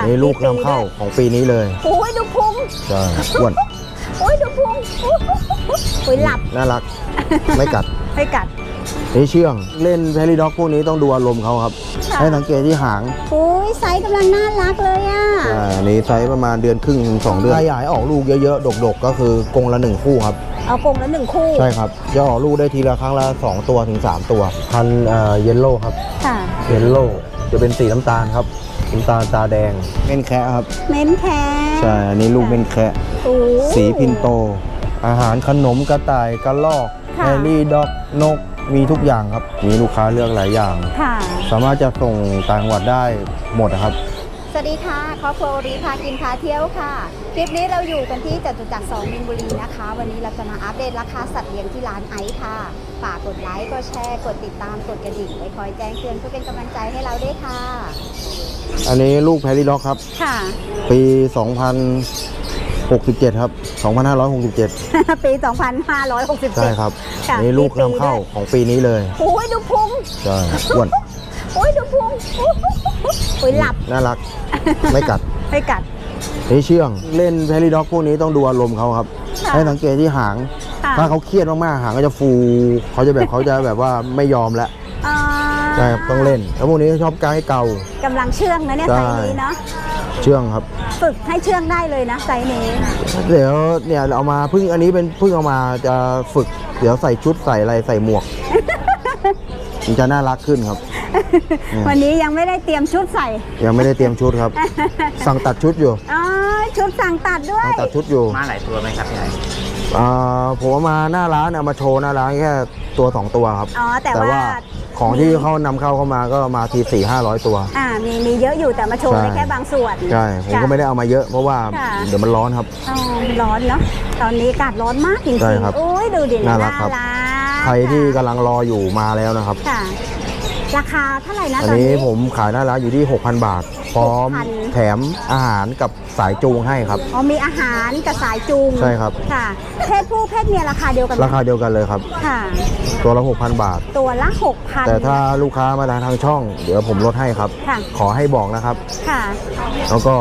ค่ะนี่ลูกปีนำเข้าด้วยของปีนี้เลยโอ้ยดูพุงใช่อ้วนโอ้ยดูพุงโอ้ยหลับน่ารัก ไม่กัดไม่กัดนี่เชื่องเล่นแพรี่ด็อกพวกนี้ต้องดูอารมณ์เขาครับค่ะให้สังเกตที่หางโอ้ยไซส์กำลังน่ารักเลยอะอ่าอันนี้ไซส์ประมาณเดือนครึ่งถึงสองเดือนถ้าอยากให้ออกลูกเยอะๆ ดกๆ ก็คือกรงละหนึ่งคู่ครับ เอากรงละหนึ่งคู่ ใช่ครับ จะออกลูกได้ทีละครั้งละ2ตัวถึง3ตัว พันเยลโล่ครับ ค่ะ เยลโล่จะเป็นสีน้ำตาลครับ น้ำตาลตาแดง เม่นแคะครับ เม้นแคใช่ อันนี้ลูกเม่นแคะโอ้สีพินโต อาหารขนมกระต่ายกระลอกค่ะแฮร์รี่ด็อกนกมีทุกอย่างครับ มีลูกค้าเลือกหลายอย่าง ค่ะ สามารถจะส่งต่างจังหวัดได้หมดนะครับ สวัสดีค่ะครอบครัวโอรีพากินพาเที่ยวค่ะ คลิปนี้เราอยู่กันที่จตุจักรสองมินบุรีนะคะ วันนี้เราจะมาอัปเดตราคาสัตว์เลี้ยงที่ร้านไอซ์ค่ะฝากกดไลค์กดแชร์กดติดตามกดกระดิ่งไว้คอยแจ้งเตือนเพื่อเป็นกำลังใจให้เราด้วยค่ะ อันนี้ลูกแพรี่ด็อกครับ ค่ะ ปี 2067 ครับ 2567 ปี 2567 ใช่ครับค่ะนี่ลูกปีนำเข้าด้วยของปีนี้เลยโอ้ยดูพุงใช่อ้วนโอ้ยดูพุง โอ้ยหลับ น่ารัก ไม่กัดไม่กัด นี่เชื่อง เล่นแพรี่ด็อกพวกนี้ต้องดูอารมณ์เขาครับ ค่ะให้สังเกตที่หาง ค่ะ ถ้าเขาเครียดมากๆ หางก็จะฟู เขาจะแบบเขาจะแบบว่าไม่ยอมแล้วอ่าใช่ครับต้องเล่น แล้วพวกนี้ชอบการให้เกา กำลังเชื่องนะเนี่ยใช่ ไซส์นี้เนาะเชื่องครับ ฝึกให้เชื่องได้เลยนะไซส์นี้เดี๋ยวเนี่ยเอามาเพิ่งอันนี้เป็นเพิ่งเอามาจะฝึก เดี๋ยวใส่ชุดใส่อะไรใส่หมวก มันจะน่ารักขึ้นครับอืม วันนี้ยังไม่ได้เตรียมชุดใส่ ยังไม่ได้เตรียมชุดครับ สั่งตัดชุดอยู่อ๋อชุดสั่งตัดด้วยสั่งตัดชุดอยู่มาหลายตัวไหมครับพี่ไออ่าผมเอามาหน้าร้านเอามาโชว์หน้าร้านแค่ตัวสองตัวครับอ๋อแต่แต่ว่าว่าของที่เขานำเข้าเข้ามาก็มาทีสี่ห้าร้อยตัว อ่า มีมีเยอะอยู่แต่มาโชว์ใช่ได้แค่บางส่วน ใช่ ผมก็ไม่ได้เอามาเยอะเพราะว่าค่ะเดี๋ยวมันร้อนครับอ๋อร้อนเนาะ ตอนนี้อากาศร้อนมากจริงใช่ๆครับโอ้ยดูดิน่ารักครับใครที่กำลังรออยู่มาแล้วนะครับค่ะ ราคาเท่าไหร่นะอันตอนนี้นี้ ผมขายหน้าร้านอยู่ที่ 6,000 บาท พร้อม6,000 แถมอาหารกับสายจูงให้ครับ อ๋อมีอาหารกับสายจูงใช่ครับ ค่ะ เพศผู้เพศเมียราคาเดียวกันไหมราคาเดียวกันเลยครับ ค่ะ ตัวละ 6,000 บาท ตัวละหกพัน แต่ถ้าลูกค้ามาทางช่อง เดี๋ยวผมลดให้ครับ ค่ะ ขอให้บอกนะครับ ค่ะ แล้วก็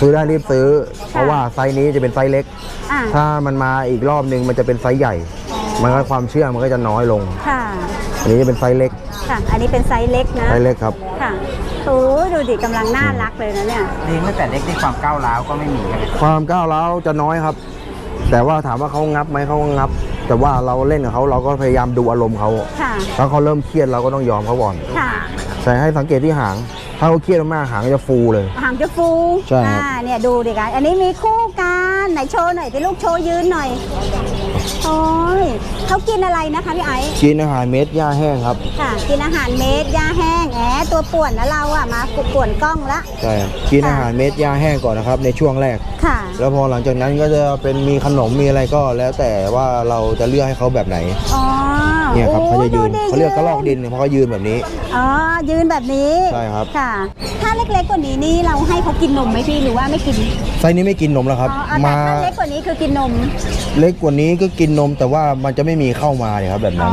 ซื้อได้รีบซื้อ เพราะว่าไซส์นี้จะเป็นไซส์เล็ก อ่าถ้ามันมาอีกรอบนึงมันจะเป็นไซส์ใหญ่ มันก็ความเชื่องมันก็จะน้อยลง ค่ะอั นนี้จะเป็นไซส์เล็ก ค่ะ อันนี้เป็นไซส์เล็กนะไซส์เล็กครับ ค่ะโอ้ยดูดิกำลังน่ารักเลยนะเนี่ย เลี้ยงตั้งแต่เล็กในความก้าวร้าวก็ไม่มีครับความก้าวร้าวจะน้อยครับ แต่ว่าถามว่าเขางับไหมเขาก็งับ แต่ว่าเราเล่นกับเขาเราก็พยายามดูอารมณ์เขาค่ะ ถ้าเขาเริ่มเครียดเราก็ต้องยอมเขาก่อนค่ะ ใส่ให้สังเกตที่หาง ถ้าเขาเครียดมากๆหางจะฟูเลย หางจะฟูใช่ครับ อ่าเนี่ยดูดิกันอันนี้มีคู่กัน ไหนโชว์หน่อยที่ลูกโชว์ยืนหน่อยโอ้ยเขากินอะไรนะคะพี่ไอซ์กินอาหารเม็ดหญ้าแห้งครับ ค่ะ กินอาหารเม็ดหญ้าแห้งแอบตัวป่วนนะเราอะมาป่วนกล้องละ ใช่ครับกินอาหารเม็ดหญ้าแห้งก่อนนะครับ ในช่วงแรก ค่ะ แล้วพอหลังจากนั้นก็จะเป็นมีขนมมีอะไรก็แล้วแต่ว่าเราจะเลือกให้เขาแบบไหน อ๋อ เนี่ยครับเขาจะยืนโอ้เขาเรียกกระลอกดินเพราะเขายืนแบบนี้ อ๋อ ยืนแบบนี้ ใช่ครับ ค่ะ ถ้าเล็กๆกว่านี้นี่เราให้เขากินนมไหมพี่หรือว่าไม่กิน ไซส์นี้ไม่กินนมแล้วครับ อ๋อแต่มาถ้าเล็กกว่านี้คือกินนม เล็กกว่านี้ก็กินนมแต่ว่ามันจะไม่มีเข้ามาเนี่ยครับแบบอ๋นั้อ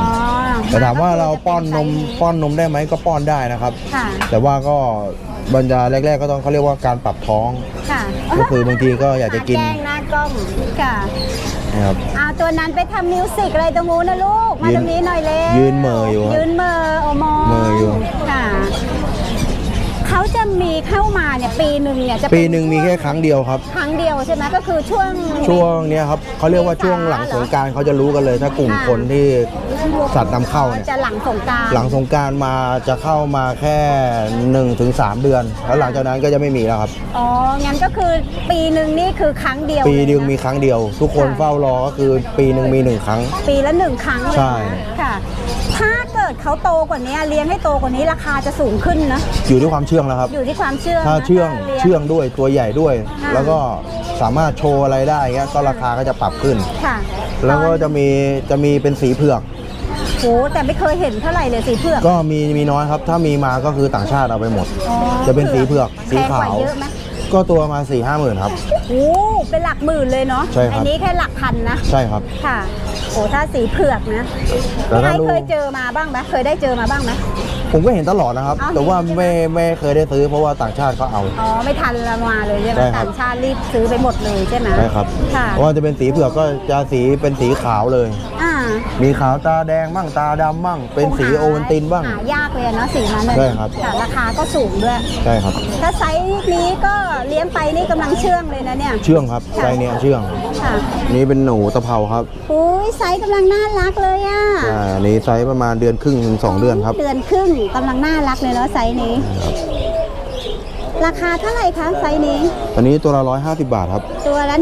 นแต่ถามว่าเราป้อนนมป้อนนมได้ไหมก็ป้อนได้นะครับ ค่ะ แต่ว่าก็บรรดาแรก ๆ ก็ต้องเขาเรียกว่าการปรับท้อง ค่ะก็คือบางทีก็อยากจะกินแจ้งหน้ากล้องค่ะนะครับ เอาตัวนั้นไปทำมิวสิกอะไรตรงนู้นนะลูก มายืนตรงนี้หน่อยเลยยืนเหม่ออยู่ครับยืนเหมอโอมอเหม่ออยู่ ค่ะ เขาจะมีเข้ามาเนี่ยปีหนึ่งเนี่ยจะปีหนึ่งมีแค่ครั้งเดียวครับ ครั้งเดียวใช่ไหมก็คือช่วง ช่วงเนี้ยครับเขาเรียกว่าช่วงหลังสงกรารเขาจะรู้กันเลยถ้ากลุ่มอ่าคนที่สัตว์นำเข้าเนี่ย จะหลังสงกรารหลังสงกรารมาจะเข้ามาแค่1นถึงสเดือน แล้วหลังจากนั้นก็จะไม่มีแล้วครับ อ๋องั้นก็คือปีหนึ่งนี่คือครั้งเดียวปีหนึ่งเลยะมีครั้งเดียว ทุกคนค่ะ เฝ้ารอก็คือปีหนึ่งมีหนึ่งครั้ง ปีละหนึ่งครั้งเลยนะใช่ค่ะถ้าเกิดเขาโตกว่านี้เลี้ยงให้โตกว่านี้ราคาจะสูงขึ้นนะ อยู่ที่ความเชื่องแล้วครับ อยู่ที่ความเชื่องถ้านะเชื่องลี้ยเชื่องด้วยตัวใหญ่ด้วยค่ะแล้วก็สามารถโชว์อะไรได้เงี้ยก็ราคาก็จะปรับขึ้นค่ะแล้วก็จะมีจะมีเป็นสีเผือกโหแต่ไม่เคยเห็นเท่าไหร่เลยสีเผือก ก็มีมีน้อยครับ ถ้ามีมาก็คือต่างชาติเอาไปหมดอ๋อจะเป็นสีเผือกสีแพง กขาวเยอะไหมก็ตัวมาสี่ห้าหมื่นครับ โอ้เป็นหลักหมื่นเลยเนาะใช่ครับ อันี้แค่หลักพันนะ ใช่ครับ ค่ะ โอ้ถ้าสีเผือกนะแต่พี่ถ้าไอ้ลูก เคยเจอมาบ้างไหมเคยได้เจอมาบ้างไหม ผมก็เห็นตลอดนะครับอ้าวแต่ว่าเห็นใช่ไหม ไม่ไม่เคยได้ซื้อเพราะว่าต่างชาติเขาเอา อ๋อ ไม่ทันละมาเลยใช่ไหมใช่ครับ ต่างชาติรีบซื้อไปหมดเลยใช่ไหมใช่ครับค่ะ เพราะว่าจะเป็นสีเผือกก็จะสีเป็นสีขาวเลย อ่า มีขาวตาแดงบ้างตาดำบ้างเป็นสีโอวัลตินบ้าง หายากเลยอะเนาะสีนั้นเลยใช่ครับค่ะราคาก็สูงด้วย ใช่ครับ ถ้าไซส์นี้ก็เลี้ยงไปนี่กำลังเชื่องเลยนะเนี่ย เชื่องครับค่ะไซส์เนี้ยเชื่อง ค่ะนี่เป็นหนูตะเภาครับอุ้ยไซส์กำลังน่ารักเลยอะใช่อันนี้ไซส์ประมาณเดือนครึ่งถึงสองเดือนครับ เดือนครึ่งกำลังน่ารักเลยเนาะไซส์นี้ ราคาเท่าไหร่คะไซส์นี้ อันนี้ตัวละร้อยห้าสิบบาทครับ ตัวละ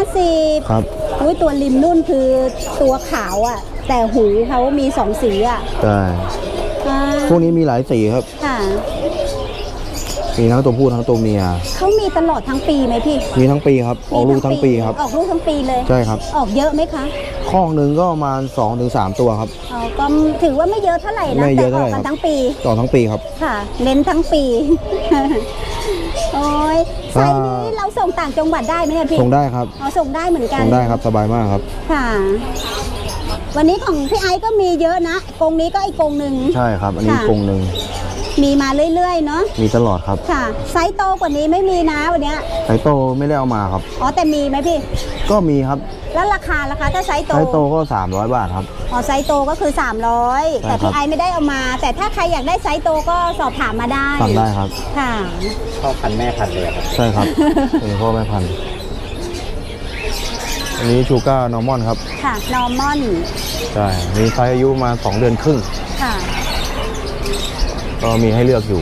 150 ครับ อุ้ยตัวริมนุ่นคือตัวขาวอะ แต่หูเขามีสองสีอะใช่อ่าพวกนี้มีหลายสีครับ ค่ะมีทั้งตัวผู้ทั้งตัวเมีย เขามีตลอดทั้งปีไหมพี่มีทั้งปีครับ ออกลูกทั้งปีครับ ออกลูกทั้งปีเลย ใช่ครับ ออกเยอะไหมคะข้องหนึ่งก็ประมาณ2อถึงสตัวครับ อ๋อก็ถือว่าไม่เยอะเท่าไหร่นะไม่เยแต่อะอเท่าอไหร่กครักับนทั้งปี ต่อทั้งปีครับ ค่ะ เน้นทั้งปีโอ้ยไซส์นี้เราส่งต่างจังหวัดได้ไหมเนี่ยพี่ส่งได้ครับอ๋อส่งได้เหมือนกันส่งได้ครับสบายมากครับ ค่ะ วันนี้ของพี่ไอซ์ก็มีเยอะนะกรงนี้ก็อีกกรงหนึ่งใช่ครับ อันนี้ค่ะ กรงหนึ่ง มีมาเรื่อยๆเนาะมีตลอดครับค่ะ ไซส์โตกว่านี้ไม่มีนะวันเนี้ยไซโตไม่ได้เอามาครับ อ๋อแต่มีไหมพี่ ก็มีครับ แล้วราคาราคาถ้าไซส์โตไซโตก็ 300 บาทครับ อ๋อไซส์โตก็คือ 300ใช่แต่ครัพี่บไอซ์ไม่ได้เอามา แต่ถ้าใครอยากได้ไซส์โตก็สอบถามมาได้สั่งได้ครับ ค่ะพ่อพันธุ์แม่พันธุ์เลยครับ ใช่ครับเป็นพ่อแม่พันธุ์อันนี้ชูก้านอร์มอนครับ ค่ะนอร์มอน ใช่ มีไซส์อายุมา 2 เดือนครึ่ง ค่ะ ก็มีให้เลือกอยู่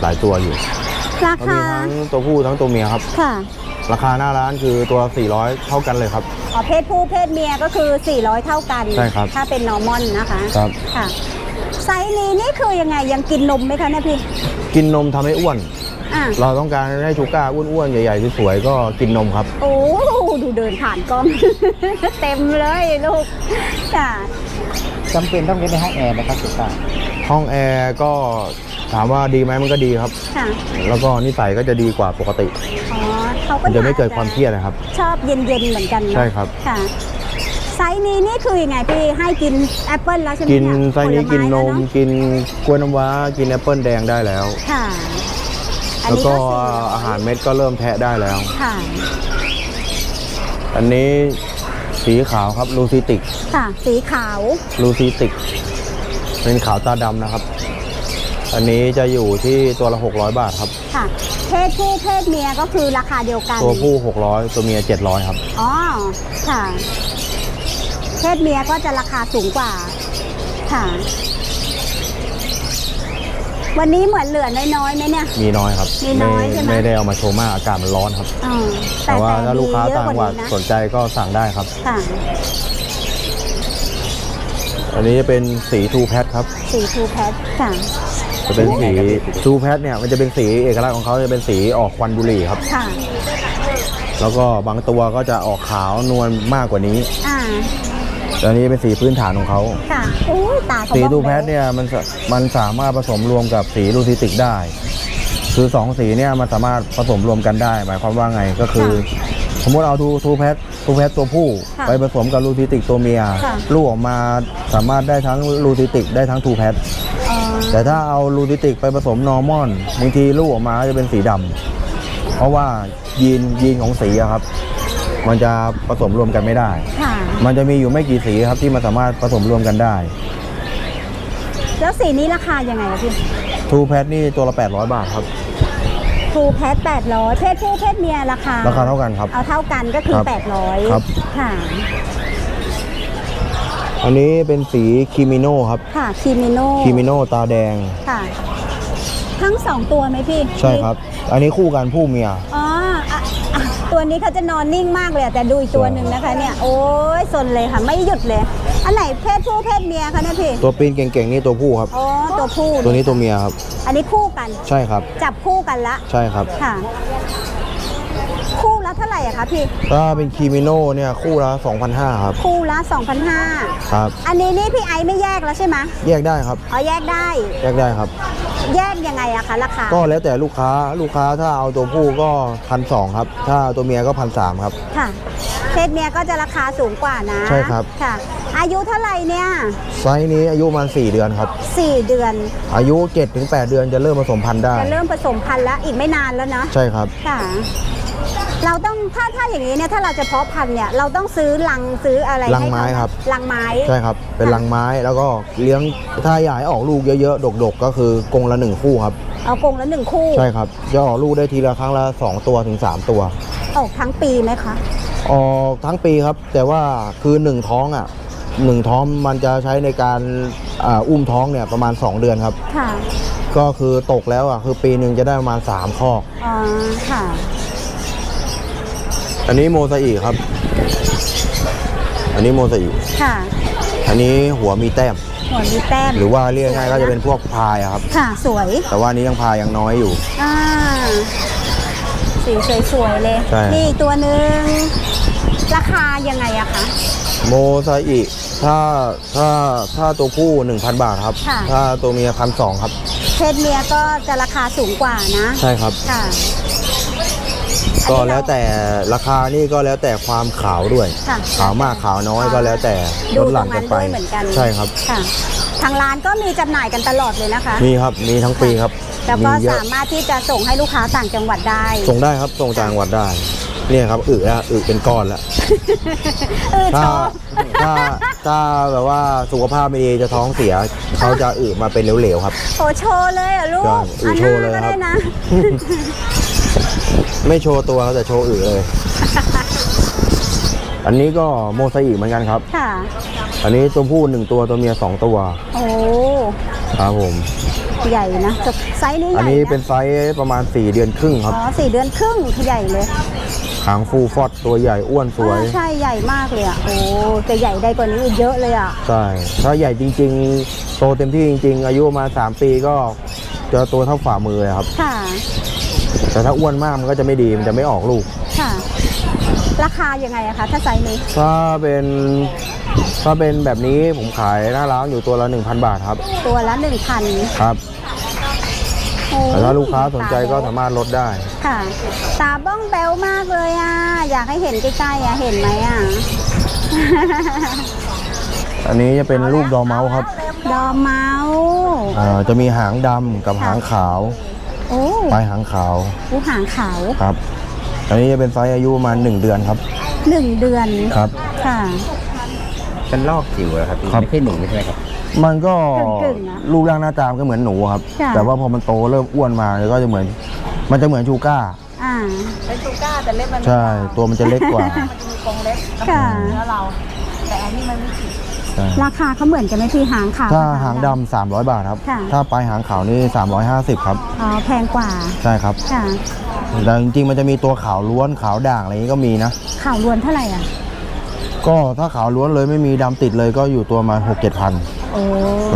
หลายตัวอยู่ราก็มีคาทั้งตัวผู้ทั้งตัวเมียครับ ค่ะราคาหน้าร้านคือตัว 400 เท่ากันเลยครับ อ๋อเพศผู้เพศเมียก็คือ 400 เท่ากัน ใช่ครับ ถ้าเป็นนอร์มอนนะคะครับ ค่ะไซส์นี้นี่คือยังไงยังกินนมไหมคะเนี่ยพี่กินนมทำให้อ้วน อะเราต้องการให้ชูก้าอ้วนๆ ใหญ่ๆ สวยๆ ก็กินนมครับ โอ้ดูเดินผ่านกล้อง เต็มเลยลูกค่ะ จำเป็นต้องเลี้ยงในห้องแอร์ไหมครับสุก้าห้องแอร์ก็ถามว่าดีไหมมันก็ดีครับ ค่ะแล้วก็นิสัยก็จะดีกว่าปกติ อ๋อเขาก็มันจะไม่เกิดความเครียดนะครับ ชอบเย็นๆเหมือนกันเนอะใช่ครับ ค่ะ ไซส์นี้นี่คือยังไงพี่ให้กินแอปเปิลแล้วใช่ไหมกินเยไส้นี้ผลไกินนมแล้วเอะกินกล้วยน้ำว้า กินแอปเปิลแดงได้แล้ว ค่ะ อันแล้วนี้ก็ก็สี่อาหารเม็ดก็เริ่มแทะได้แล้ว ค่ะ อันนี้ สีขาวครับลูซิติก ค่ะ สีขาว ลูซิติก เป็นขาวตาดำนะครับ อันนี้จะอยู่ที่ตัวละ 600 บาทครับ ค่ะ เพศผู้เพศเมียก็คือราคาเดียวกัน ตัวผู้ 600 ตัวเมีย 700 ครับ อ๋อ ค่ะ เพศเมียก็จะราคาสูงกว่า ค่ะ วันนี้เหมือนเหลือน้อยๆไหมเนี่ย มีน้อยครับมีน้อยใช่ไหม ไม่ได้เอามาโชว์มากอากาศมันร้อนครับ อ่าแต่ว่าถ้าลูกค้ามีเยอะต่างจังหวัดกนี้สนใจก็สั่งได้ครับ ค่ะอันนี้จะเป็นสีทูแพทครับ สีทูแพทค่ะ จะเป็นสีทูแพทเนี่ยมันจะเป็นสีเอกลักษณ์ของเขาจะเป็นสีออกควันบุหรี่ครับ ค่ะ แล้วก็บางตัวก็จะออกขาวนวลมากกว่านี้ อ่าแต่ อันนี้เป็นสีพื้นฐานของเขา ค่ะอู้ตาเขาสีบอกทูแพทเนี่ยมันสมันสามารถผสมรวมกับสีลูซิติกได้ คือสองสีเนี่ยมันสามารถผสมรวมกันได้ หมายความว่าไงก็คือ สมมติเอาทูทูแพททูแพทตัวผู้ะไปผสมกับลูซิติกตัวเมียค่ะ ลูกออกมาสามารถได้ทั้งลูซิติกได้ทั้งทูแพทอ๋อแต่ถ้าเอาลูซิติกไปผสมนอร์มอนบางทีลูกออกมาก็จะเป็นสีดำเพราะว่ายีนยีนของสีอะครับ มันจะผสมรวมกันไม่ได้ ค่ะ มันจะมีอยู่ไม่กี่สีครับที่มันสามารถผสมรวมกันได้ แล้วสีนี้ราคายังไงอะพี่ทูแพทนี่ตัวละ 800 บาทครับทูแพทแปดร้อยเพศผู้เพศเมียราคา ราคาเท่ากันครับ เอาเท่ากันก็คือครับแปดร้อยครับ ค่ะ อันนี้เป็นสีคิมิโนครับค่ะคิมิโนคิมิโนตาแดง ค่ะ ทั้งสองตัวไหมพี่ใช่ครับ อันนี้คู่กันผู้เมีย อ๋ออะอะ ตัวนี้เขาจะนอนนิ่งมากเลยอะแต่ดูอีกตัวหนึ่งนะคะเนี่ยโอ้ยสนเลยค่ะไม่หยุดเลย อันไหนเพศผู้เพศเมียคะเนี่ยพี่ตัวปีนเก่งๆนี่ตัวผู้ครับ อ๋อตัวผู้ตัวนี้ตัวเมียครับ อันนี้คู่กัน ใช่ครับ จับคู่กันละใช่ครับค่ะ คู่ละเท่าไหร่อะคะพี่ถ้าเป็นคิมิโนเนี่ยคู่ละ2,500ครับคู่ละ2,500ครับ อันนี้นี่พี่ไอซ์ไม่แยกแล้วใช่ไหมแยกได้ครับ อ๋อแยกได้ แยกได้ครับ แยกยังไงอะคะราคาก็แล้วแต่ลูกค้าลูกค้าถ้าเอาตัวผู้ก็พันสองครับ ถ้าตัวเมียก็พันสามครับ ค่ะเพศเมียก็จะราคาสูงกว่านะใช่ครับ ค่ะ อายุเท่าไหร่เนี่ยไซส์นี้อายุประมาณ4เดือนครับสี่เดือน อายุ 7-8 เดือนจะเริ่มผสมพันธุ์ได้จะเริ่มผสมพันธุ์แล้วอีกไม่นานแล้วนะใช่ครับค่ะ เราต้องถ้าถ้าอย่างนี้เนี่ยถ้าเราจะเพาะพันธุ์เนี่ยเราต้องซื้อลังซื้ออะไรลังไม้ให้เขาครับ ลังไม้ใช่ครับ เป็นรังไม้แล้วก็เลี้ยงถ้าอยากให้ออกลูกเยอะๆ ดกๆ ก็คือกรงละหนึ่งคู่ครับ เอากรงละหนึ่งคู่ใช่ครับจะออกลูกได้ทีละครั้งละ2ตัวถึง3ตัวออกทั้งปีไหมคะออกทั้งปีครับ แต่ว่าคือหนึ่งท้องอะหนึ่งท้องมันจะใช้ในการอ่าอุ้มท้องเนี่ยประมาณ 2 เดือนครับ ค่ะ ก็คือตกแล้วอะคือปีหนึ่งจะได้ประมาณ3ข้ออ๋อค่ะ อันนี้โมซาอิครับ อันนี้โมซาอิค่ะ อันนี้หัวมีแต้ม หัวมีแต้มหรือว่าเรียกง่ายๆก็จะเป็นพวกพายอะครับ ค่ะ สวย แต่ว่าอันนี้ยังพายยังน้อยอยู่ อ่าสีสวยๆเลยใช่ นี่อีกตัวหนึ่งราคายังไงอะคะ โมซาอิถ้าถ้าถ้าตัวผู้ 1,000 บาทครับ ค่ะ ถ้าตัวเมียพันสองครับ เพศเมียก็จะราคาสูงกว่านะ ใช่ครับ ค่ะ ก็แล้วแต่ราคานี่ก็แล้วแต่ความขาวด้วย ค่ะขาวมากขาวน้อยก็แล้วแต่ดูลดตหรลั่นงกันั้นนไปด้วยเหมือนกัน ใช่ครับ ค่ะ ทางร้านก็มีจำหน่ายกันตลอดเลยนะคะ มีครับมีทั้งปีครับแล้วมีก็เยอะสามารถที่จะส่งให้ลูกค้าต่างจังหวัดได้ ส่งได้ครับส่งต่างจังหวัดได้เนี่ยครับอึแล้วอึเป็นก้อนแล้ว เออถ้าชอบถ้าถ้าแบบว่าสุขภาพไม่ดีจะท้องเสีย เขาจะอึมาเป็นเหลวๆครับ โอโชว์เลยเหรอะลูกใช่อือโชว์เลยนหน้าครับก็ได้นะ ไม่โชว์ตัวแต่โชว์อึเลย อันนี้ก็โมซาอิเหมือนกันครับ ค่ะ อันนี้ตัวผู้หนึ่งตัวตัวเมียสองตัวโอ้ครับผม ใหญ่นะไซส์นี้ใหอันญ่นี้นะเป็นไซส์ประมาณ 4 เดือนครึ่งคอ๋รับอสี่เดือนครึ่งใหญ่เลยหางฟูฟอดตัวใหญ่อ้วนสวยอ่าใช่ใหญ่มากเลยอะโอ้แต่ใหญ่ได้กว่านี้อีกเยอะเลยอะใช่ ถ้าใหญ่จริง ๆ โตเต็มที่จริง ๆ อายุประมาณ3ปีก็จะตัวเท่าฝ่ามือเลยครับ ค่ะ แต่ถ้าอ้วนมากมันก็จะไม่ดีมันจะไม่ออกลูก ค่ะ ราคายังไงอะคะ ถ้าไซส์นี้ ถ้าเป็นถ้าเป็นแบบนี้ผมขายหน้าร้านอยู่ตัวละ 1,000 บาทครับ ตัวละหนึ่งพันครับแต่ถ้าลูกค้าสนใจก็สามารถลดได้ ค่ะ ตาบ้องแบวมากเลยอะ อยากให้เห็นใกล้ๆอะ เห็นไหมอะ อันนี้จะเป็นลูกดอร์เมาส์ครับ ดอมเมาส์ อ่าจะมีหางดำกับหางขาว โอ้ปลายหางขาวผู้หางขาวครับอันนี้จะเป็นไซส์อายุประมาณ1เดือนครับหนึ่งเดือนครับ ค่ะ เป็นลอกจิ๋วเหรอครับพี่ครับ ไม่ใช่หนูใช่ไหมครับ มันก็กึ่งๆนะรูปร่างหน้าตามนก็เหมือนหนูครับ ค่ะ แต่ว่าพอมันโตเริ่มอ้วนมาเนี่ยก็จะเหมือน มันจะเหมือนชูก้า อ่า เป็นชูก้าแต่เล็บมันใช่ตัวมันจะเล็กกว่า มันจะมีกรงเล็บกับค่ะเนื้อเรา แต่อันนี้มันไม่ผิด ใช่ราคาเขาเหมือนกันไหมพี่หางขาวถ้ากับหางดำ300 บาทครับ ค่ะ ถ้าปลายหางขาวนี่ 350 ครับ อ๋อแพงกว่าใช่ครับ ค่ะแต่จริงๆ มันจะมีตัวขาวล้วนขาวด่างอะไรอย่างนี้ก็มีนะ ข่าวรวนเท่าไหร่อะ ก็ถ้าขาวล้วนเลยไม่มีดำติดเลยก็อยู่ตัวมา 6 7พัน โอ้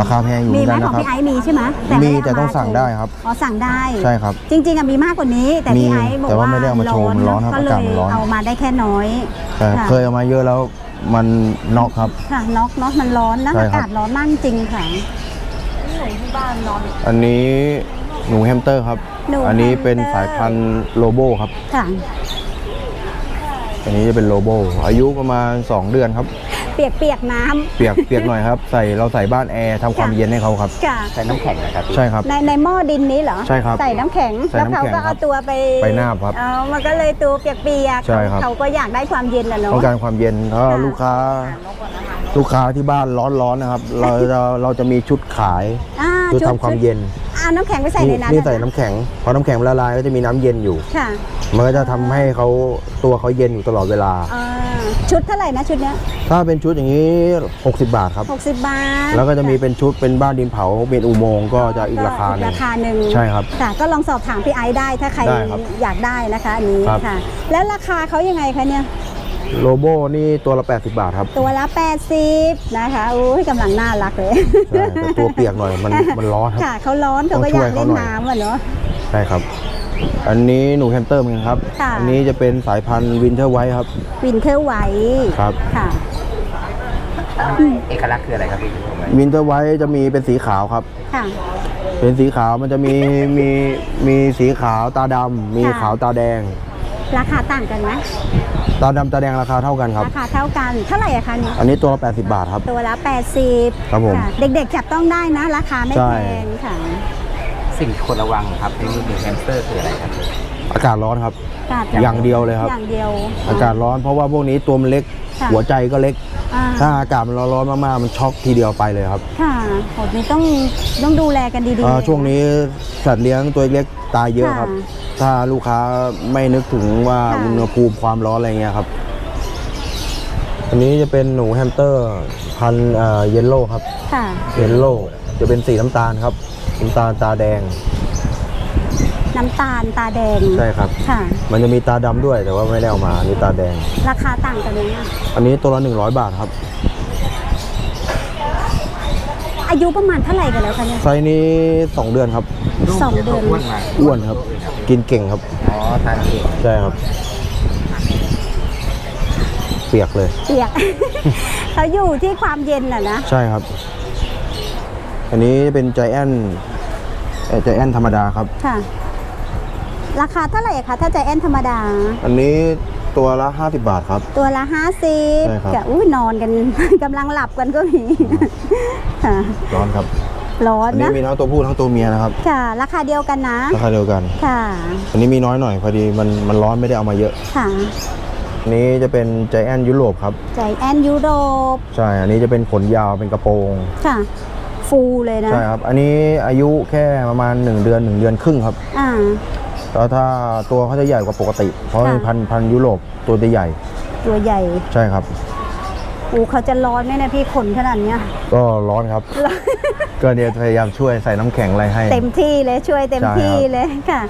ราคาแพงอยู่เหมีมือนไหมกันของนะครับ พี่ไอซ์มีใช่ไหมมีไได้แต่ต้องสั่งได้ครับ อ๋อสั่งได้ ใช่ครับ จริงๆอะมีมากกว่านี้ แต่มีพี่ไอซ์บอกแต่ว่าว่าไม่ได้เอามาโชว์มันร้อนครับก็เลอากาศยมันร้อน เอามาได้แค่น้อยแต่ค่ะ เคยเอามาเยอะแล้ว มันน็อกครับ ค่ะน็อกเนาะมันร้อนนะใช่อาครับ กาศร้อนมากจริงค่ะหนูที่บ้านนอนอันนี้หนูแฮมสเตอร์ครับ หนูอันนี้เป็นแฮมสเตอร์ สายพันธุ์โลโบครับ ค่ะ อันนี้จะเป็นโลโบอายุประมาณ 2 เดือนครับ เปียกๆน้ำ เปียกเปียกหน่อยครับ ใส่เราใส่บ้านแอร์ทำความค่ะ เย็นให้เขาครับ ค่ะใส่น้ำแข็งนะครับพี่ใช่ครับ ในในหม้อดินนี้เหรอใช่ครับใส่น้ำแข็ง ใส่แล้วน้ำเขาแข็งก็ครัเอาบตัวไปไปนาบครับเอามันก็เลยตัวเปียกๆใช่ครับ เขาก็อยากได้ความเย็นอะเนาะ ต้องการความเย็นถ้าค่ะ ลูกค้า ลูกค้าที่บ้านร้อนๆนะครับ เราจะเราจะมีชุดขายอ่าคือชุดทำความชุดเย็น เอาน้ำแข็งไปใส่ในนั้นนี่ใส่อะน้ำแข็งพอน้ำแข็งละลายก็จะมีน้ำเย็นอยู่ค่ะ มันก็จะทำให้เขาตัวเขาเย็นอยู่ตลอดเวลา อ่าชุดเท่าไหร่นะชุดเนี้ยถ้าเป็นชุดอย่างนี้ 60 บาทครับ 60 บาทแล้วก็จะมีเป็นชุดเป็นบ้านดินเผาเป็นอุโมงค์ก็จะอีกราคาหนึ่ง ราคาหนึ่งใช่ครับค่ะ ก็ลองสอบถามพี่ไอซ์ได้ถ้าใครได้ครับอยากได้นะคะอันนี้ครับ ค่ะ แล้วราคาเขายังไงคะเนี่ย โลโบนี่ตัวละ 80 บาทครับ ตัวละ 80 นะคะอุ้ยกำลังน่ารักเลยใช่แต่ตัวเปียกหน่อยมันมันร้อนครับค่ะเขาร้อนเขาต้ก็องอช่วยยากเล่นเขาหน่อยน้ำอะเนาะใช่ครับ อันนี้หนูแฮมสเตอร์เหมือนกันครับค่ะอันี้จะเป็นสายพันธุ์วินเทอร์ไวท์ครับ วินเทอร์ไวท์ครับค่ะเอกลักษณ์คืออะไรครับพี่ผมไหมวินเทอร์ไวท์จะมีเป็นสีขาวครับค่ะเป็นสีขาวมันจะมีมีมีสีขาวตาดำมีค่ะขาวตาแดง ราคาต่างกันไหมตาดำตาแดงราคาเท่ากันครับ ราคาเท่ากันเท่าไหร่อะคะเนี่ยอันนี้ตัวละ80 บาทครับ ตัวละ 80ครับผมะเด็กๆจับต้องได้นะ ราคาไม่ใช่ แพงค่ะ สิ่งที่ควรระวังครับในนิดหนึ่งแฮมสเตอร์คืออะไรครับ อากาศร้อนครับกาดอย่างเดียวเลยครับ อย่างเดียว อากาศร้อนเพราะว่าพวกนี้ตัวมันเล็ก ค่ะหัวใจก็เล็ก อ่า ถ้าอากาศมันร้อนๆมากๆมันช็อกทีเดียวไปเลยครับค่ะโหนี่ต้องต้องดูแลกันดีเอ่อๆ ช่วงนี้สัตว์เลี้ยงตัวเล็กตายเยอะครับ ค่ะถ้าลูกค้าไม่นึกถึงว่าค่ะ อุณหภูมิความร้อนอะไรเงี้ยครับ อันนี้จะเป็นหนูแฮมสเตอร์พันธุ์เยลโล่ครับ ค่ะ เยลโล่จะเป็นสีน้ำตาลครับน้ำตาลตาแดง น้ำตาลตาแดงใช่ครับ ค่ะ มันจะมีตาดำด้วยแต่ว่าไม่ได้เอามาอันนี้ตาแดง ราคาต่างกันไหมอะอันนี้ตัวละ100 บาทครับ อายุประมาณเท่าไหร่กันแล้วคะเนี่ยไซส์นี้ 2 เดือนครับ สองเดือนอ้วนมาอ้วนครับ กินเก่งครับ อ๋อทานเองใช่ครับ เปียกเลย เปียก เขาอยู่ที่ความเย็นอะนะใช่ครับ อันนี้เป็นใจแอนใจแอนธรรมดาครับ ค่ะ ราคาเท่าไหร่คะถ้าใจแอนธรรมดา อันนี้ตัวละ 50 บาทครับ ตัวละห้าสิบใช่ครับกะอุ้ยนอนกัน กำลังหลับกันก็มีค่ะร้อนครับ ร้อนอันนี้นะมีทั้งตัวผู้ทั้งตัวเมียนะครับค่ะ ราคาเดียวกันนะ ราคาเดียวกัน ค่ะอันนี้มีน้อยหน่อยพอดีมันมันร้อนไม่ได้เอามาเยอะ ค่ะอันนี้จะเป็นใจแอนยุโรปครับ ใจแอนยุโรปใช่ อันนี้จะเป็นขนยาวเป็นกระโปรง ค่ะ ฟูเลยนะ ใช่ครับ อันนี้อายุแค่ประมาณ 1 เดือน 1 เดือนครึ่งครับ อ่า แล้วถ้าตัวเขาจะใหญ่กว่าปกติ เพราะค่ะเป็นพันธุ์พันธุ์ยุโรปตัวจะใหญ่ตัวใหญ่ใช่ครับ อูเขาจะร้อนไหมเนะพี่ขนขนาดเนี้ย ก็ร้อนครับ ก็เนี่ยพยายามช่วยใส่น้ำแข็งอะไรให้ เต็มที่เลยช่วยเต็มใช่ครับ ที่เลยค่ะ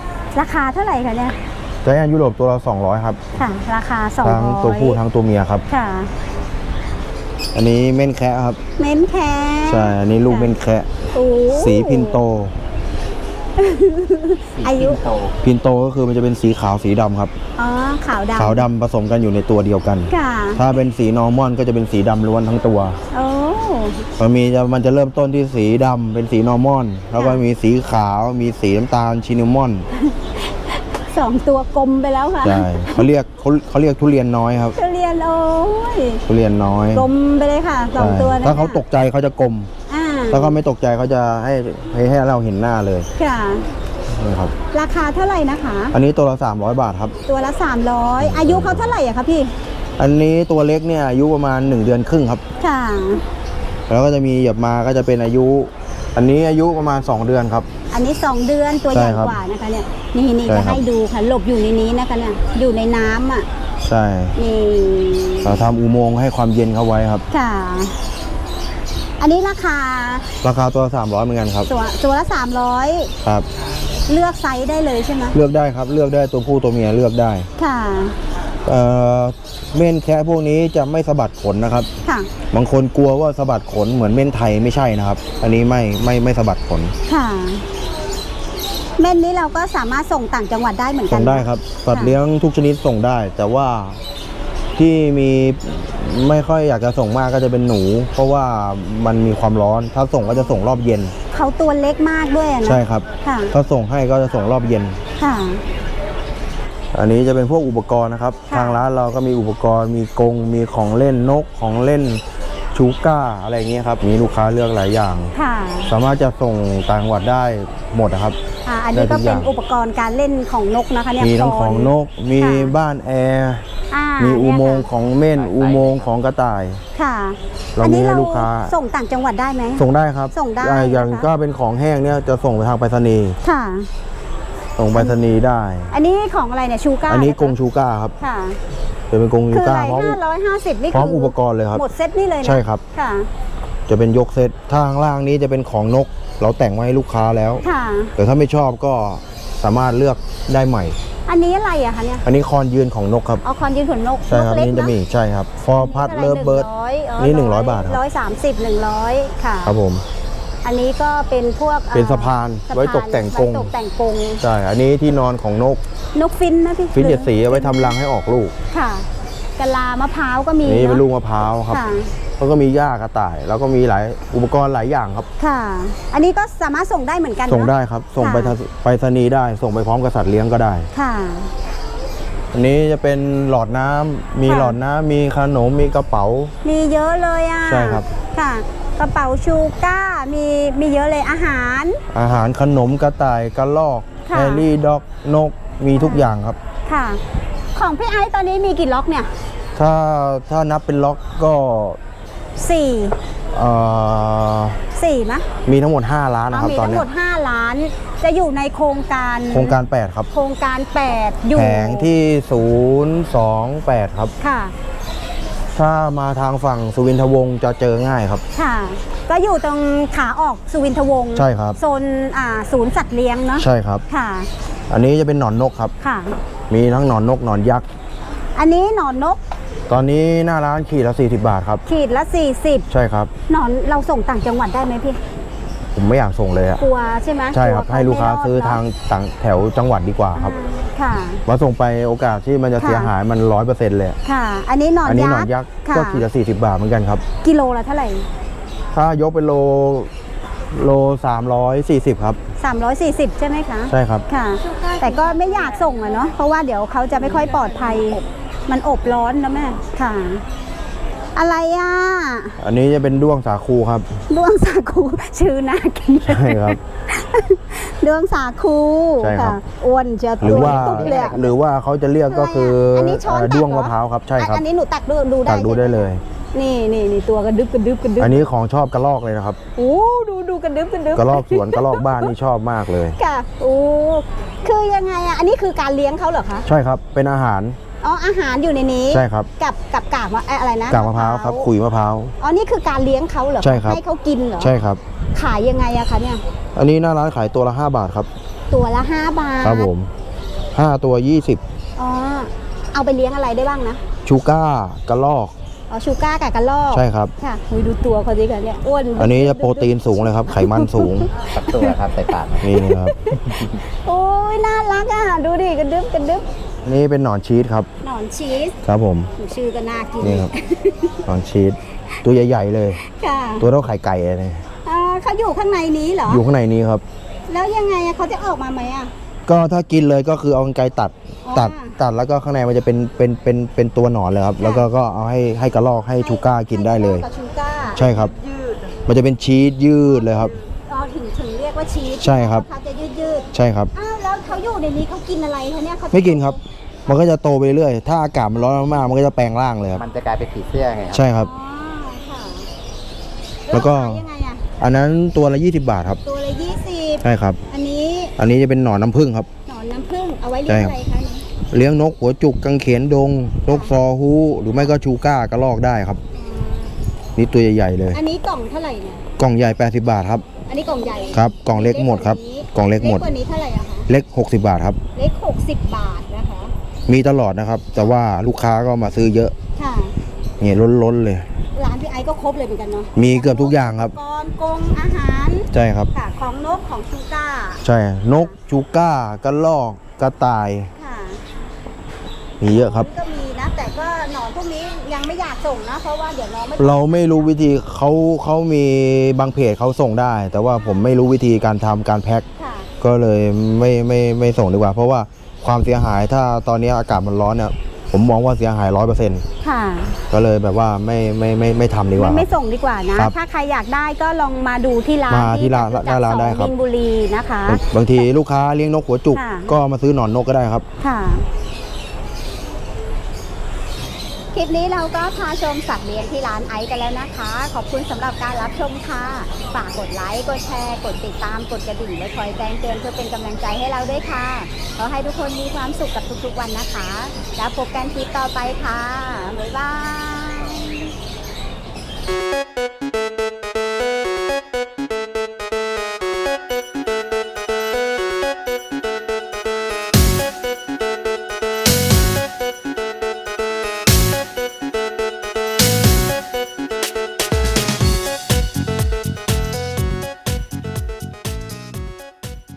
ราคาเท่าไหร่คะเนี่ยใจแอนยุโรปตัวละ200 ครับ ค่ะ ราคาสองทั้งร้อยตัวผู้ทั้งตัวเมียครับ ค่ะ อันนี้เม่นแคะครับ เม้นแคใช่ อันนี้ลูกเม่นแคะ โอ้สีพินโต อายุโตพินโตก็คือมันจะเป็นสีขาวสีดำครับ อ๋อขาวดำขาวดำผสมกันอยู่ในตัวเดียวกัน ค่ะถ้าเป็นสีนอร์มอนก็จะเป็นสีดำล้วนทั้งตัว โอ้ มันมีจะมันจะเริ่มต้นที่สีดำเป็นสีนอร์มอน แล้วก็ค่ะมีสีขาว มีสีน้ำตาลชินิมอนสองตัวกลมไปแล้วค่ะใช่เขาเรียกเขาเขาเรียกทุเรียนน้อยครับ ทุเรียนโอ้ยทุเรียนน้อยกลมไปเลยค่ะสองใช่ตัวนะถ้าเขาตกใจเขาจะกลม อ่าถ้าเขาไม่ตกใจเขาจะให้ให้ให้เราเห็นหน้าเลยค่ะนี่ครับราคาเท่าไหร่นะคะ อันนี้ตัวละ 300 บาทครับ ตัวละ 300 อายุเขาเท่าไหร่อะคะพี่ อันนี้ตัวเล็กเนี่ยอายุประมาณ 1 เดือนครึ่งครับ ค่ะ แล้วก็จะมีหยับมาก็จะเป็นอายุ อันนี้อายุประมาณ 2 เดือนครับ อันนี้ 2 เดือนตัวใหใช่ญ่ครับกว่านะคะเนี่ย นี่นี่ใช่จะครับให้ดูค่ะ หลบอยู่ในนี้นะคะเนี่ย อยู่ในน้ำอะ ใช่ นี่ เราทำอุโมงค์ให้ความเย็นเขาไว้ครับ ค่ะ อันนี้ราคาราคาตัวละ300เหมือนกันครับ ตัวตัวละครับ300เลือกไซส์ได้เลยใช่ไหมเลือกได้ครับ เลือกได้ตัวผู้ตัวเมียเลือกได้ ค่ะเอ่อเม่นแคะพวกนี้จะไม่สะบัดขนนะครับ ค่ะ บางคนกลัวว่าสะบัดขนเหมือนเม่นไทยไม่ใช่นะครับ อันนี้ไม่ไม่ไม่สะบัดขน ค่ะ เม่นนี้เราก็สามารถส่งต่างจังหวัดได้เหมือนกัส่นงได้ครับสัตว์เลี้ยงทุกชนิดส่งได้ แต่ว่า ที่มีไม่ค่อยอยากจะส่งมากก็จะเป็นหนู เพราะว่ามันมีความร้อนถ้าส่งก็จะส่งรอบเย็น เขาตัวเล็กมากด้วยอะนะใช่ครับ ค่ะ ถ้าส่งให้ก็จะส่งรอบเย็น ค่ะ อันนี้จะเป็นพวกอุปกรณ์นะครับ ค่ะ ทางร้านเราก็มีอุปกรณ์มีกรงมีของเล่นนกของเล่นชูก้าอะไรอย่างเงี้ยครับมีลูกค้าเลือกหลายอย่าง ค่ะ สามารถจะส่งต่างจังหวัดได้หมดนะครับ อ่าอันนี้ได้ทุก็กอเป็นย่างอุปกรณ์การเล่นของนกนะคะเนี่ยมีทั้งของนก มีค่ะบ้านแอร์อ่ามีอุโมงค์เนี่ยของเม่นอุโมงค์ของกระต่าย ค่ะเราอันนี้มีให้เราลูกค้า ส่งต่างจังหวัดได้ไหม ส่งได้ครับส่งได้อ่าอย่างนะคะ ก็เป็นของแห้งเนี่ยจะส่งไปทางไปรษณีย์ค่ะ ส่งไปรษณีย์ได้ อันนี้ของอะไรเนี่ยชูก้าอันนี้กรงะคะชูก้าครับค่ะ จะเป็นกรงชูคือก้าอะไรพร้อม ห้าร้อยห้าสิบนี่พร้อมคือุปกรณ์เลยครับหมดเซตนี่เลยนะใช่ครับ ค่ะ จะเป็นยกเซตถ้าข้างล่างนี้จะเป็นของนก เราแต่งไว้ให้ลูกค้าแล้ว ค่ะ แต่ถ้าไม่ชอบก็สามารถเลือกได้ใหม่ อันนี้อะไรอะคะเนี่ยอันนี้คอนยืนของนกครับ เอาคอนยืนขนนกใช่ครับนกเล็กนี่จะเนมีอะใช่ครับฟอร์พัดเลิฟเบิร์ด100นี่ 100 บาทครับร้อยสามสิบหนึ่งร้อยค่ะ ครับผม อันนี้ก็เป็นพวกอ่อเป็นสะพานไว้ตกแต่งกรง ไว้ตกแต่งกรงใช่อันนี้ที่นอนของนกนกฟินนะพี่ฟินเจ็ดสีเอาไว้ทำรังให้ออกลูก ค่ะกะลามะพร้าวก็มีนี่เป็นอะลูกมะพร้าวครับ ค่ะ แล้วก็มีหญ้ากระต่าย แล้วก็มีหลายอุปกรณ์หลายอย่างครับ ค่ะ อันนี้ก็สามารถส่งได้เหมือนกันส่งเนอะได้ครับ ส่งไปค่ะทางไปรษณีย์ได้ ส่งไปพร้อมกับสัตว์เลี้ยงก็ได้ ค่ะ อันนี้จะเป็นหลอดน้ำมีค่ะหลอดน้ำมีขนม มีกระเป๋า มีเยอะเลยอะ ใช่ครับ ค่ะ กระเป๋าชูก้า มีมีเยอะเลยอาหาร อาหารขนมกระต่ายกระลอกค่ะแฮร์รี่ด็อกนก มีทุกอย่างครับ ค่ะ ของพี่ไอซ์ตอนนี้มีกี่ล็อกเนี่ย ถ้าถ้านับเป็นล็อกก็ สี่เอ่อสี่มะมีทั้งหมด 5 ล้านอ๋อนะครับมีตอนทั้งเนี้หมยด 5 ล้าน จะอยู่ในโครงการ โครงการ 8 ครับ โครงการ 8 อยู่แผงที่ 028 ครับ ค่ะ ถ้ามาทางฝั่งสุวินทวงศ์จะเจอง่ายครับ ค่ะ ก็อยู่ตรงขาออกสุวินทวงศ์ใช่ครับ โซนอ่าศูนย์สัตว์เลี้ยงเนาะใช่ครับ ค่ะ อันนี้จะเป็นหนอนนกครับ ค่ะ มีทั้งหนอนนกหนอนยักษ์ อันนี้หนอนนก ตอนนี้หน้าร้านขีดละ 40 บาทครับ ขีดละ 40 ใช่ครับ หนอนเราส่งต่างจังหวัดได้ไหมพี่ ผมไม่อยากส่งเลยอะกลัวใช่ไหมใช่ครับกวเขให้ลูกค้าไม่รดซื้อเนะทางต่างแถวจังหวัดดีกว่าครับค่ะ มาส่งไปโอกาสที่มันจะค่ะ เสียหายมันร้อยเปอร์เซ็นต์เลย ค่ะ อันนี้หนอนอันนี้หนยัอนกษ์ยักษ์ค่ะก็ขีดละ 40 บาทเหมือนกันครับ กิโลละเท่าไหร่ ถ้ายกเป็นโลโล 340 ครับ 340 ใช่ไหมคะ ใช่ครับ ค่ะ แต่ก็ไม่อยากส่งอะเนาะเพราะว่าเดี๋ยวเขาจะไม่ค่อยปลอดภัย มันอบร้อนนะแม่ค่ะ อะไรอะ อันนี้จะเป็นด้วงสาคูครับดวงสาคู ชื่อน่ากินใช่ครับดวงสาคูใช่ครับะอ้วนจะหรือว่าตุ๊บเลยอะหรือว่าเขาจะเรียกก็คืออันนี้ช้อนเอ่อตักด้วงเหรอมะพร้าวครับใช่ครับอันนี้หนูตักดูดูได้ตักดูได้เลย นี่นี่นี่ตัวกระดึบกระดึบกระดึบอันนี้ของชอบกระลอกเลยนะครับโอ้ดูดูกระดึบกระดึบ กระลอกสวนกระลอกบ้านนี่ชอบมากเลย ค่ะโอ้คือยังไงอะ อันนี้คือการเลี้ยงเขาเหรอคะ ใช่ครับเป็นอาหาร อ๋ออาหารอยู่ในนี้ ใช่ครับ กับกับกากมะเอ่ออะไรนะกากมะพร้าวครับขุยมะพร้าว อ๋อนี่คือการเลี้ยงเขาเหรอใช่ครับ ให้เขากินเหรอใช่ครับ ขายยังไงอะคะเนี่ย อันนี้หน้าร้านขายตัวละ 5 บาทครับ ตัวละ5บาทครับผม5ตัว 20 อ๋อเอาไปเลี้ยงอะไรได้บ้างนะชูก้ากระลอก อ๋อชูก้ากับกระรอกใช่ครับ ค่ะหุยดูตัวเขาดิค่ะเนี่ยอ้วนอันนี้จะโปรตีนสูงเลยครับ ไขมันสูง สักตัวครับใส่ปาก นี่นะครับ โอ้ยน่ารักอะดูดิกระดึบกระดึบ นี่เป็นหนอนชีสครับ หนอนชีสครับผมหนูชื่อก็น่ากินนี่ครับหนอนชีสตัวใหญ่ ๆ เลย ค่ะตัวเท่าไข่ไก่เลยอ่าเขาอยู่ข้างในนี้เหรอ อยู่ข้างในนี้ครับ แล้วยังไงอะเขาจะออกมาไหมอะก็ถ้ากินเลยก็คือเอากรรไกรตัดอ๋อตัดตัดแล้วก็ข้างในมันจะเป็นเป็นเป็นเป็นตัวหนอนเลยครับ แล้วก็ก็เอาให้ให้กระรอกให้ชูก้ากินได้เลยกับชูก้าใช่ครับ มันจะเป็นชีสยืดเลยครับอ๋อถึงถึงเรียกว่าชีสใช่ครับเขาจะยืดยืดใช่ครับๆอ้าวแล้วเขาอยู่ในนี้เขากินอะไรคะเนี่ยเขาจะไม่กินครับ มันก็จะโตไปเรื่อย ถ้าอากาศมันร้อนมากๆมันก็จะแปลงร่างเลยครับมันจะกลายเป็นผีเสื้อไงครับใช่ครับ อ๋อค่ะแล้วก็ขายยังไงอะอันนั้นตัวละ 20 บาทครับ ตัวละยี่สิบใช่ครับ อันนี้อันนี้จะเป็นหนอนน้ำผึ้งครับ หนอนน้ำผึ้งเอาไว้เลี้ใช่ยงครับ อะไรคะเนี่ยเลี้ยงนกหัวจุกกังเขนดง นกซอฮูหรือไม่ก็ชูก้ากระรอกได้ครับ นี่ตัวใหญ่ๆเลย อันนี้กล่องเท่าไหร่เนี่ยกล่องใหญ่ 80 บาทครับ อันนี้กล่องใหญ่ครับ กล่องเล็กหมดครับ กล่องเล็กหมดเล็กกว่านี้เท่าไหร่อะคะเล็ก 60 บาทครับ เล็กหกสิบบาทนะคะ มีตลอดนะครับ แต่ว่าลูกค้าก็มาซื้อเยอะค่ะเนี่ยล้นๆเลย ร้านพี่ไอซ์ก็ครบเลยเหมือนกันเนาะมีเกือบทุกอย่างครับ กรกงอาหารใช่ครับ ค่ะของนกของชูก้าใช่นกชูก้ากระรอกกระต่าย ค่ะมีเยอะครับ ก็มีนะ แต่ก็หนอนพวกนี้ยังไม่อยากส่งนะ เพราะว่าเดี๋ยวน้องไม่เราไม่รู้วิธีเขาเขามีบางเพจเขาส่งได้ แต่ว่าผมไม่รู้วิธีการทำการแพ็คค่ะ ก็เลยไม่ไม่ไม่ส่งดีกว่า เพราะว่า ความเสียหายถ้าตอนนี้อากาศมันร้อนเนี่ยผมมองว่าเสียหายร้อยเปอร์เซ็นต์ค่ะ ก็เลยแบบว่าไม่ไม่ไม่ไม่ทำดีกว่า ไม่คไม่รับส่งดีกว่านะครับถ้าใครอยากได้ก็ลองมาดูที่ร้านมาที่ร้านจตุหน้าร้านได้ครับสองมินบุรีนะคะบางบางทีลูกค้าเลี้ยงนกหัวจุกค่ะก็มาซื้อหนอนนกก็ได้ครับ ค่ะค ลิปนี้เราก็พาชมสัตว์เลี้ยงที่ร้านไอซ์กันแล้วนะคะ ขอบคุณสำหรับการรับชมค่ะ ฝากกดไลค์ กดแชร์ กดติดตาม กดกระดิ่งและคอยแจ้งเตือนเพื่อเป็นกำลังใจให้เราด้วยค่ะ ขอให้ทุกคนมีความสุขกับทุกๆวันนะคะ แล้วพบกันคลิปต่อไปค่ะ บ๊ายบาย